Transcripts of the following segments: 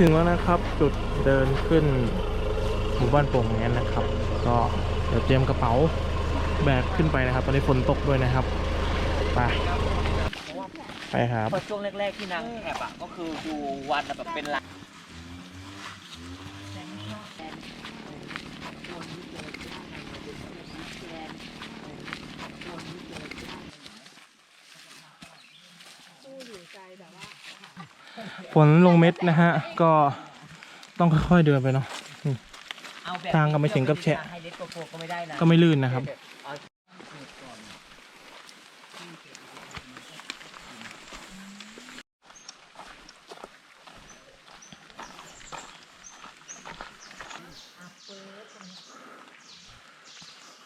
ถึงแล้วนะครับ จุดเดินขึ้นหมู่บ้านโป่งแง้นนะครับ ก็เดี๋ยวเตรียมกระเป๋าแบกขึ้นไปนะครับ ตอนนี้ฝนตกด้วยนะครับ ไป ไปครับ พอช่วงแรกๆที่นางแอบอะ ก็คือดูวันอะแบบเป็นหลัก ฝนลงเม็ดนะฮะ ก็ต้องค่อยๆเดินไปเนาะเอาแบบทางก็ไม่ถึงกับแฉะให้เล็กกว่าโฟก็ไม่ได้นะก็ไม่ลื่นนะครับ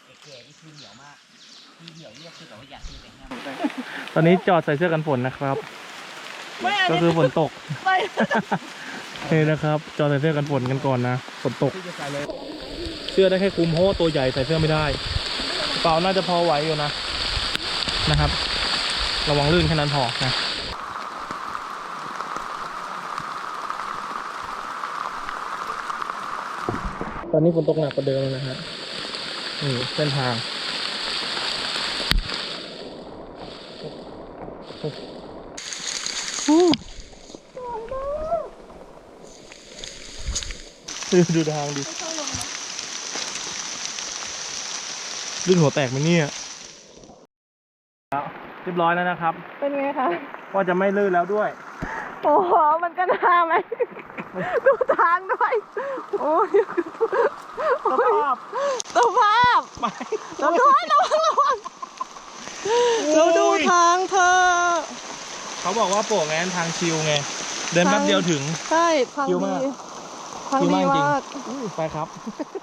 ไอ้แก่นี่คือเหนียวมากที่เหนียวเนี่ยคือแบบว่าอยากซื้อแต่ห้ามตอนนี้จอดใส่เสื้อกันฝนนะครับ ก็คือฝนตกนี่นะครับ จอดใส่เสื้อกันฝนกันก่อนนะฝนตก เสื้อได้แค่คลุมเพราะว่าตัวใหญ่ใส่เสื้อไม่ได้กระเป๋าน่าจะพอไหวอยู่นะนะครับ ระวังลื่นแค่นั้นพอนะตอนนี้ฝนตกหนักกว่าเดิมแล้วนะฮะนี่เส้นทาง ดูดูทางดิลื่นหัวแตกไหมเนี่ยเรียบร้อยแล้วนะครับ เป็นไงคะว่าจะไม่ลื่นแล้วด้วย โอ้โห มันก็น่าไหมดูทางด้วย โอ้ยสภาพสภาพไม่เราด้วยระวังระวังเราดูทางเธอ เขาบอกว่าโป่งแอนทางชิวไง เดินแป๊บเดียวถึง ใช่ทางชิวดี มากทางชิวดีมากจริงมากไปครับ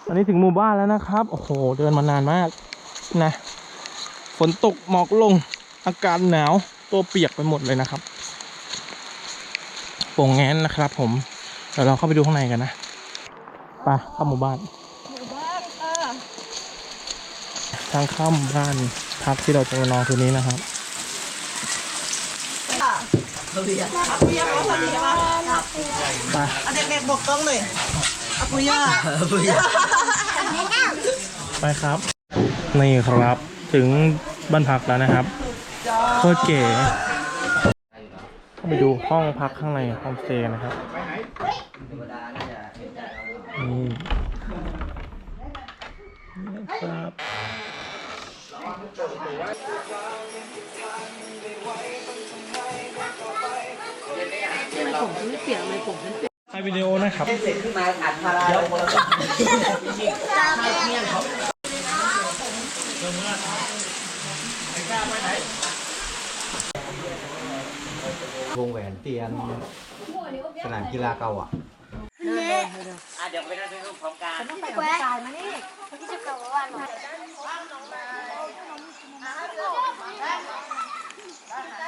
ตอนนี้ถึงหมู่บ้านแล้วนะครับ โอ้โห เดินมานานมากนะ ฝนตกหมอกลง อากาศหนาว ตัวเปียกไปหมดเลยนะครับ โป่งแง้นนะครับผม เดี๋ยวเราเข้าไปดูข้างในกันนะ ไปเข้าหมู่บ้าน หมู่บ้านค่ะ ทางเข้าหมู่บ้านพักที่เราจะมานอนคืนนี้นะครับอาปุยาอาปุยา มาไปอะเด็กๆบอกกล้องหน่อยอาปุยาไปครับ นี่ครับถึงบ้านพักแล้วนะครับโคตรเก๋เข้าไปดูห้องพักข้างในโฮมสเตย์นะครับนี่นะครับ ผมไม่เปลี่ยนเลยผมไม่เปลี่ยนถ่ายวิดีโอนะครับเสร็จขึ้นมาอัดพาราเดี๋ยวคนละจริงๆใช่เที่ยงเขาวงแหวนเตียนสนามกีฬาเก่าอะอะเดี๋ยวไปนั่งดูรูปพร้อมกันไปแหวนมานี่ที่จะกลับบ้านมา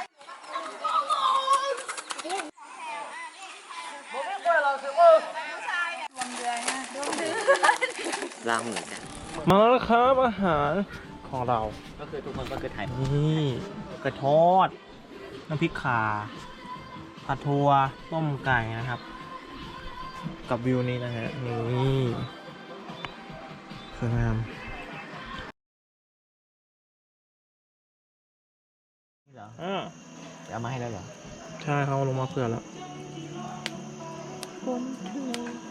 ลาหูกัน มาแล้วครับอาหารของเรา ก็คือทุกคนก็คือถ่ายนี่กระทอดน้ำพริกขาผัดทัวต้มไก่นะครับ กับวิวนี้นะฮะนี่สวยงามนี่เหรออ่าเอามาให้แล้วเหรอ ใช่เขาเอาลงมาเผื่อแล้วเ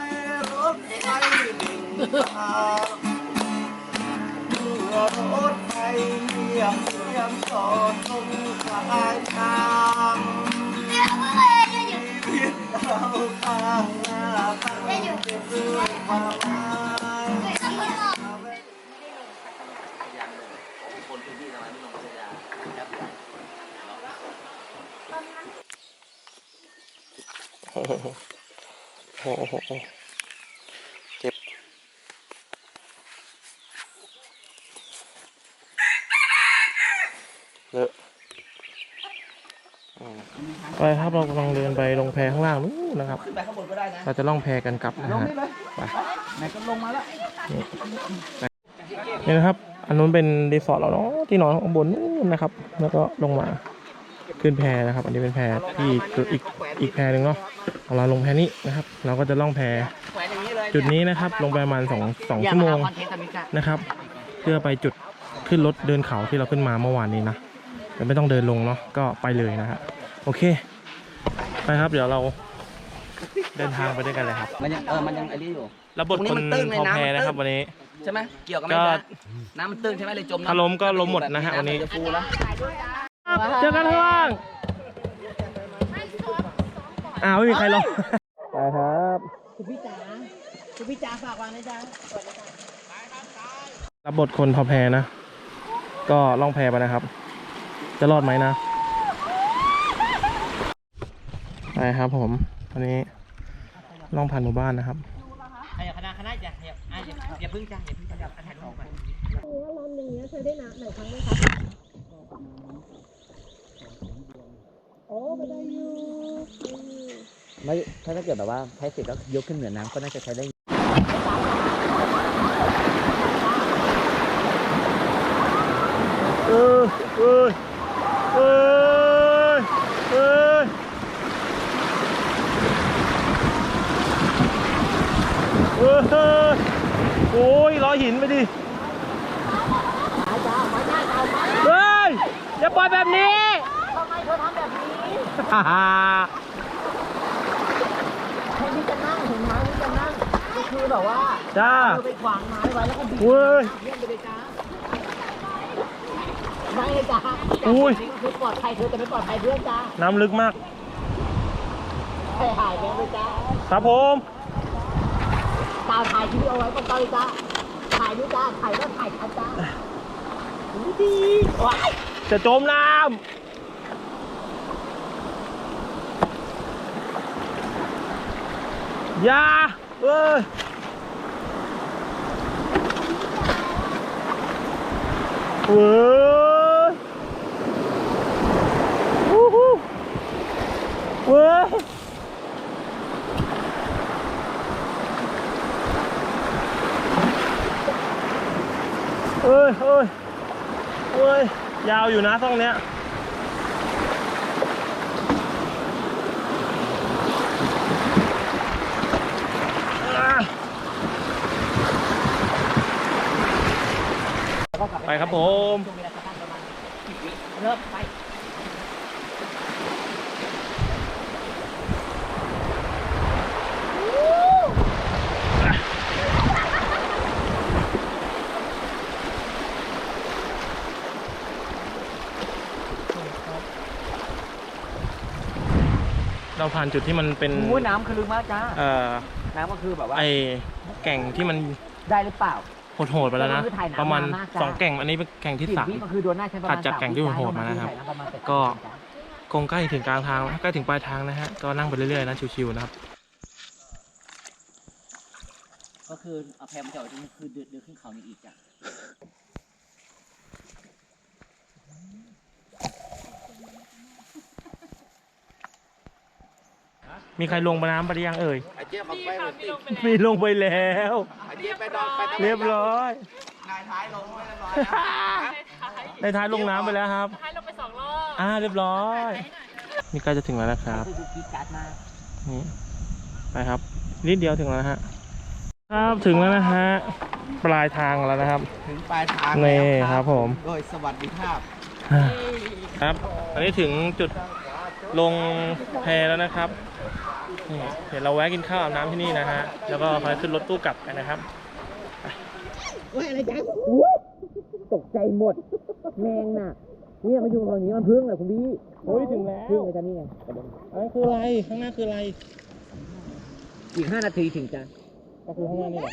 ถไฟดิ่งทางเมื่อรถไฟเงียบเสียงสอดตรงปลายทางชีวิตเราข้างหน้าตั้งเป็นเรื่องความหมายคนพื้นที่ทำไมไม่ลงพัทยาครับโอ้โหโอ้โห ไปครับเรากำลังเดินไปลงแพข้างล่างนู้นนะครับ ขึ้นไปข้างบนก็ได้นะเราจะล่องแพกันกลับนะลงฮะนี่เลยไปไหนก็ลงมาแล้วนี่นะครับ อันนู้นเป็นรีสอร์ทเราเนาะที่นอนข้างบนนู้นนะครับ แล้วก็ลงมาขึ้นแพนะครับ อันนี้เป็นแพที่จุดอีกอีกแพหนึ่งเนาะของเราลงแพนี้นะครับ เราก็จะล่องแพแขวนอย่างนี้เลยจุดนี้นะครับ ลงไปประมาณสองสองชั่วโมงคอนเทนต์ทำมิจ้ะนะครับ เพื่อไปจุดขึ้นรถเดินเขาที่เราขึ้นมาเมื่อวานนี้นะแต่ไม่ต้องเดินลงเนาะก็ไปเลยนะฮะ โอเคไปครับ เดี๋ยวเราเดินทางไปด้วยกันเลยครับมันยังเออมันยังไอ้นี่อยู่ รับบทตรงนี้คนมันตื้นในพอน้ำแพมันตื้น นะครับวันนี้ ใช่ไหมเกี่ยวกับไหมก็จ๊ะน้ำมันตื้นใช่ไหมเลยจมถ้าล้มก็ล้มหมดนะฮะวันนี้ำจะฟูแล้วเจอกันข้างล่างอ้าวไม่มีใครลงไปครับคุณพี่จ๋าคุณพี่จ๋าฝากวางนะจ๊ะรับบทคนพอแพนะ ก็ล่องแพไปนะครับ จะรอดไหมนะ ไปครับผมวันนี้ล่องผ่านหมู่บ้านนะครับอย่าคณะคณะอย่าอย่าอย่าพึ่งจ้ะอย่าพึ่งจ้ะถ่ายรูปก่อนร้อนอย่างเงี้ยเคยได้น้ำไหนครั้งไหมครับโอ้ไปได้อยู่ไม่ถ้าเกิดแบบว่าใช้เสร็จแล้วยกขึ้นเหนือน้ำก็น่าจะใช้ได้เออเออเออโอ้ยล้อหินไปดิเฮ้ยอย่าปล่อยแบบนี้ทำไมเธอทำแบบนี้ฮ่าฮ่าแทนที่จะนั่งเห็นไหมที่จะนั่งก็คือแบบว่าจ้าเธอไปขวางไม้ไว้แล้วก็บีบเว้ยเลี่ยนไปเลยจ้าไม่เลยจ้าอุ้ยนี่ก็คือปลอดภัยเธอจะไม่ปลอดภัยเพื่อนจ้าน้ำลึกมากใช่หายไปเลยจ้าครับผมตาวถ่ายคลิปเอาไว้ก่อนเลยจ้า ถ่ายด้วยจ้าถ่ายแล้วถ่ายทันจ้าดีดีว้ายจะจมน้ำอย่าเอ้ยเอ้ยวู้ฮู้เว้ยเอ้ยเอ้ย เอ้ย ยาว อยู่นะช่องเนี้ยอะไปครับผมช่วงเวลาสักประมาณสิบวิเริ่มไป เราผ่านจุดที่มันเป็นโอ้ยน้ำคือลึกมากจ้า เอ่อน้ำก็คือแบบว่าไอแก่งที่มันได้หรือเปล่า โหดๆไปแล้วนะก็คือถ่ายน้ำประมาณมามากจ้ะสองแก่งอันนี้เป็นแก่งที่สิบสามวิมันคือโดนหน้าใช้ประมาณถัดจากแก่งที่โหดมานะครับถ่ยำประมาณแปดก็จ้ะคงใกล้ถึงกลางทางแล้วใกล้ถึงปลายทางนะฮะ ก็นั่งไปเรื่อยๆนะชิวๆนะครับก็คือเอาแพรมาจอดที่นี่คือเดือดเดือดขึ้นเขานี่อีกจ้ะ มีใครลงไปน้ำไปหรือยังเอ่ย ไอ้เจี๊ยบมาไปหมดสิมีลงไปแล้ว ไอ้เจี๊ยบไปนอนไปตะเรียบร้อย นายท้ายลงไม่เรียบร้อยนะ ในท้ายลงน้ำไปแล้วครับให้ลงไปสองรอบ อ่าเรียบร้อย นี่ใกล้จะถึงแล้วนะครับคือดูกีดการ์ดมาก นี่ไปครับนิดเดียวถึงแล้วนะฮะ ครับถึงแล้วนะฮะ ปลายทางแล้วนะครับ ถึงปลายทางนี่แล้วครับผม โดยสวัสดิภาพ ครับ อันนี้ถึงจุดลงแพแล้วนะครับ นี่เดี๋ยวเราแวะกินข้าวอาบน้ำที่นี่นะฮะ แล้วก็ค่อยขึ้นรถตู้กลับกันนะครับโอ้ยอะไรจ๊ะตกใจหมด แมงน่ะ เนี่ยมาอยู่ตรงนี้มันพึ่งเลยคุณพี่โอ้ยถึงแล้วพึ่งเลยจ้ะนี่ไงกระเด็นอันนั้นคืออะไร ข้างหน้าคืออะไร อีกห้านาทีถึงจ้ะก็คือข้างหน้านี่แหละ